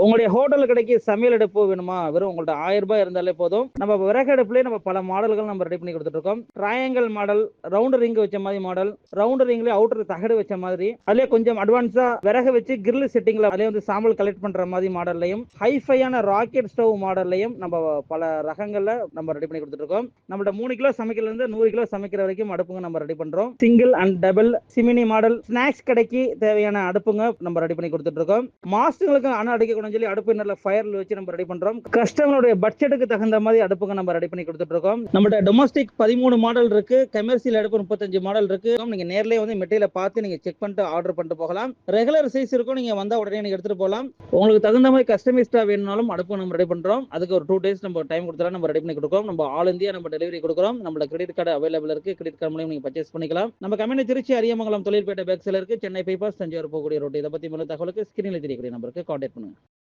உங்களுடைய ஹோட்டல் கடைக்கு சமையல் அடுப்பு வேணுமா? வெறும் உங்கள்ட்ட ஆயிரம் ரூபாய் இருந்தாலே போதும். நம்ம விறகு அடுப்புலேயே நம்ம பல மாடல்கள் நம்ம ரெடி பண்ணி கொடுத்துருக்கோம் ட்ரையாங்கல் மாடல் ரவுண்டு ரிங் வச்ச மாதிரி மாடல் ரவுண்டு ரிங்ல அவுட்டர் தகடு வச்ச மாதிரி அதுலேயே கொஞ்சம் அட்வான்ஸா விறகு வச்சு கிரில் செட்டிங்ல அதே வந்து சாம்பல் கலெக்ட் பண்ற மாதிரி மாடல்லையும் ஹைஃபையான ராக்கெட் ஸ்டவ் மாடல்லையும் நம்ம பல ரகங்கள்ல நம்ம ரெடி பண்ணி கொடுத்துருக்கோம் இருக்கோம் மூணு கிலோ சமைக்கல இருந்து நூறு கிலோ சமைக்கிற வரைக்கும் அடுப்புங்க நம்ம ரெடி பண்றோம். Single and double chimney model snacks கடைக்கு தேவையான அடுப்புங்க நம்ம ரெடி பண்ணி கொடுத்துட்டு இருக்கோம் அணு அடுக்கணும் அடிக்கணும்னு சொல்லி அடுப்பு நல்ல ஃபயர்ல வச்சு நம்ம ரெடி பண்றோம். கஸ்டமருடைய பட்ஜெட்டுக்கு தகுந்த மாதிரி அடுப்புங்க நம்ம ரெடி பண்ணி கொடுத்துட்டு இருக்கோம் நம்மகிட்ட டொமஸ்டிக் பதிமூணு மாடல் இருக்கு. கமர்ஷியல் அடுப்பு முப்பத்தஞ்சு மாடல் இருக்கு. நீங்க நேர்லயே வந்து மெட்டீரியல பார்த்து நீங்க செக் பண்ணிட்டு ஆர்டர் பண்ணிட்டு போகலாம். ரெகுலர் சைஸ் இருக்கும். நீங்க வந்தா உடனே நீங்க எடுத்துட்டு போகலாம். உங்களுக்கு தகுந்த மாதிரி கஸ்டமைஸ்டா வேணும்னாலும் அடுப்பு நம்ம ரெடி பண்றோம். அதுக்கு ஒரு டூ டேஸ் நம்ம டைம் கொடுத்தா நம்ம ரெடி பண்ணி கொடுக்குறோம். நம்ம ஆல் இந்தியா நம்ம டெலிவரி கொடுக்குறோம். நம்மளோட கிரெடிட் கார்டு அவைலபிள் இருக்கு. கிரெடிட் கார்டு மூலியம் நீங்க பர்ச்சேஸ் பண்ணிக்கலாம். நம்ம கம்பெனி திருச்சி அரியமங்கலம் தொழில்பேட்டை பேக்ஸ்ல இருக்கு. சென்னை பைபாஸ் தஞ்சாவூர் போகக்கூடிய ரோட் இதை பத்தி மேலும் தகவலுக்கு ஸ்கிரீனில் தெரியக்கூடிய நம்பருக்கு கான்டாக்ட் பண்ணுங்க.